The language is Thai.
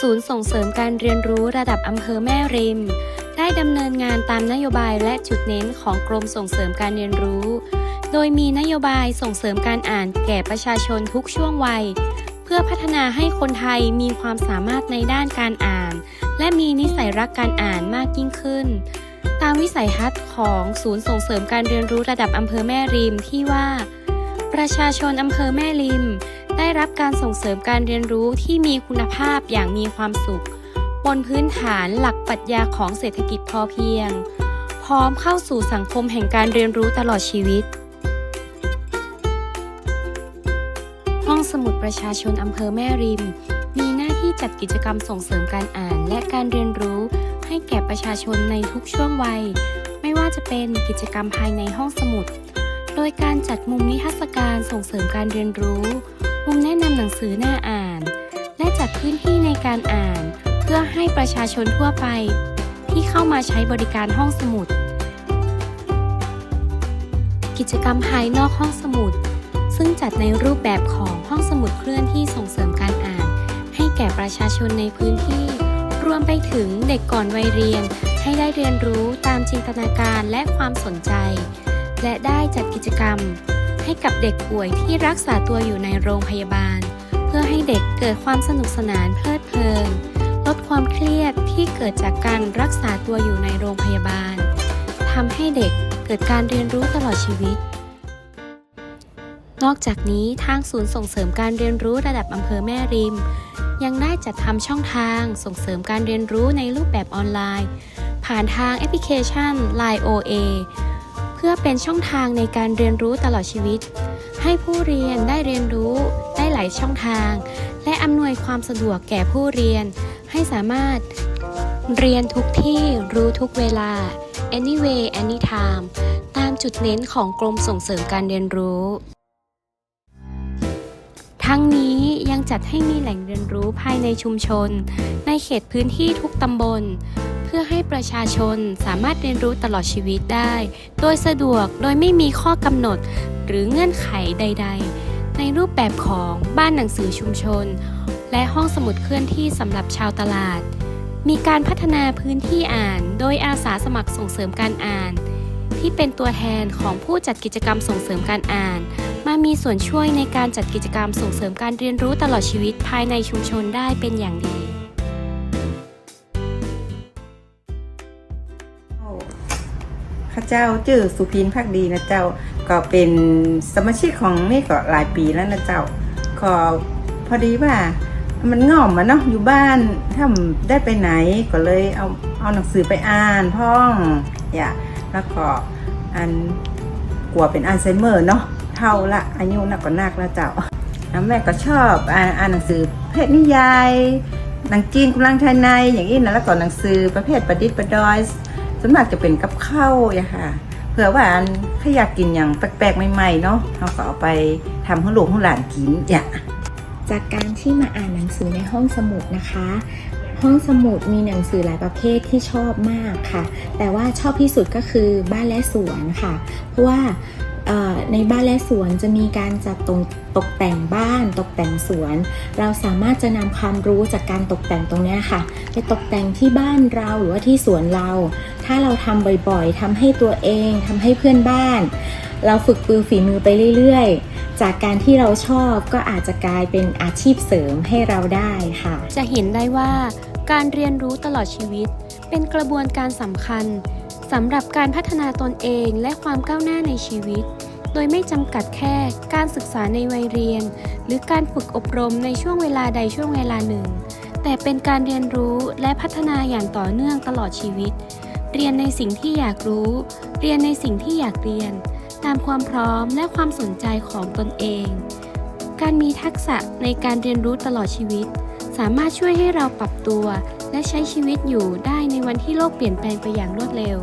ศูนย์ส่งเสริมการเรียนรู้ระดับอำเภอแม่ริม ได้ดำเนินงานตามนโยบายและจุดเน้นของกรมส่งเสริมการเรียนรู้ โดยมีนโยบายส่งเสริมการอ่านแก่ประชาชนทุกช่วงวัย เพื่อพัฒนาให้คนไทยมีความสามารถในด้านการอ่าน และมีนิสัยรักการอ่านมากยิ่งขึ้น ตามวิสัยทัศน์ของศูนย์ส่งเสริมการเรียนรู้ระดับอำเภอแม่ริมที่ว่า ประชาชนอำเภอแม่ริม ได้รับการส่งเสริมการเรียนรู้ที่มีคุณภาพอย่างมีความสุข บนพื้นฐานหลักปรัชญาของเศรษฐกิจพอเพียง พร้อมเข้าสู่สังคมแห่งการเรียนรู้ตลอดชีวิต ห้องสมุดประชาชนอำเภอแม่ริม มีหน้าที่จัดกิจกรรมส่งเสริมการอ่านและการเรียนรู้ให้แก่ประชาชนในทุกช่วงวัย ไม่ว่าจะเป็นกิจกรรมภายในห้องสมุด โดยการจัดมุมนิทรรศการส่งเสริมการเรียนรู้ มุมแนะนำหนังสือหน้าอ่าน และจัดพื้นที่ในการอ่าน เพื่อให้ประชาชนทั่วไป ที่เข้ามาใช้บริการห้องสมุด กิจกรรมภายนอกห้องสมุด ซึ่งจัดในรูปแบบของห้องสมุดเคลื่อนที่ส่งเสริมการอ่าน ให้แก่ประชาชนในพื้นที่ รวมไปถึงเด็กก่อนวัยเรียน ให้ได้เรียนรู้ตามจินตนาการและความสนใจ และได้จัดกิจกรรม ให้กับเด็กป่วยที่รักษาตัวอยู่ในโรงพยาบาล เพื่อให้เด็กเกิดความสนุกสนานเพลิดเพลิน ลดความเครียดที่เกิดจากการรักษาตัวอยู่ในโรงพยาบาลทำให้เด็กเกิดการเรียนรู้ตลอดชีวิต นอกจากนี้ทางศูนย์ส่งเสริมการเรียนรู้ระดับอำเภอแม่ริม ยังได้จัดทำช่องทางส่งเสริมการเรียนรู้ในรูปแบบออนไลน์ ผ่านทางแอปพลิเคชัน Line OA พื่อเป็นช่องทางในการเรียนรู้ตลอดชีวิต ให้ผู้เรียนได้เรียนรู้ได้หลายช่องทาง และอำนวยความสะดวกแก่ผู้เรียน ให้สามารถเรียนทุกที่รู้ทุกเวลา anyway anytime ตามจุดเน้นของกรมส่งเสริมการเรียนรู้ ทั้งนี้ยังจัดให้มีแหล่งเรียนรู้ภายในชุมชน ในเขตพื้นที่ทุกตำบล เพื่อให้ประชาชนสามารถเรียนรู้ตลอดชีวิตได้ โดยสะดวกโดยไม่มีข้อกำหนดหรือเงื่อนไขใด ๆ ในรูปแบบของบ้านหนังสือชุมชน และห้องสมุดเคลื่อนที่สำหรับชาวตลาด มีการพัฒนาพื้นที่อ่าน โดยอาสาสมัครส่งเสริมการอ่าน ที่เป็นตัวแทนของผู้จัดกิจกรรมส่งเสริมการอ่าน มามีส่วนช่วยในการจัดกิจกรรมส่งเสริมการเรียนรู้ตลอดชีวิตภายในชุมชนได้เป็นอย่างดี เจ้าชื่อสุพินพักดีนะเจ้า ก็เป็นสมาชิกของนี่ก็หลายปีแล้วนะเจ้าก็พอดีว่ามันง่อมมาเนาะอยู่บ้านถ้าได้ไปไหนก็เลยเอาเอาหนังสือไปอ่านพ่องอย่าแล้วก็อันกลัวเป็นอัลไซเมอร์เนาะเท่าละอายุนักก็นักแล้วเจ้าแล้วแม่ก็ชอบอ่านอ่านหนังสือเพศนิยายหนังจีนกำลังภายในอย่างนี้นะแล้วก็หนังสือประเภทประดิษฐ์ประดอย ส่วนมากจะเป็นกับข้าวอะค่ะเผื่อว่าอันถ้าอยากกินอย่างแปลกๆใหม่ๆเนาะเราก็เอาไปทำให้ลูกให้หลานกินอย่าจากการที่มาอ่านหนังสือในห้องสมุดนะคะ ห้องสมุดมีหนังสือหลายประเภทที่ชอบมากค่ะ แต่ว่าชอบที่สุดก็คือบ้านและสวนค่ะ เพราะว่าในบ้านและสวนจะมีการจัดตกตกแต่งบ้านตกแต่งสวน เราสามารถจะนำความรู้จากการตกแต่งตรงนี้ค่ะ ไปตกแต่งที่บ้านเราหรือว่าที่สวนเรา ถ้าเราทำบ่อยๆทำให้ตัวเองทำให้เพื่อนบ้าน เราฝึกปือฝีมือไปเรื่อยๆ จากการที่เราชอบก็อาจจะกลายเป็นอาชีพเสริมให้เราได้ค่ะ จะเห็นได้ว่าการเรียนรู้ตลอดชีวิต เป็นกระบวนการสำคัญสำหรับการพัฒนาตนเองและความก้าวหน้าในชีวิต โดยไม่จำกัดแค่การศึกษาในวัยเรียน หรือการฝึกอบรมในช่วงเวลาใดช่วงเวลาหนึ่ง แต่เป็นการเรียนรู้และพัฒนาอย่างต่อเนื่องตลอดชีวิต เรียนในสิ่งที่อยากรู้ เรียนในสิ่งที่อยากเรียน ตามความพร้อมและความสนใจของตนเอง การมีทักษะในการเรียนรู้ตลอดชีวิต สามารถช่วยให้เราปรับตัว และใช้ชีวิตอยู่ได้ในวันที่โลกเปลี่ยนแปลงไปอย่างรวดเร็ว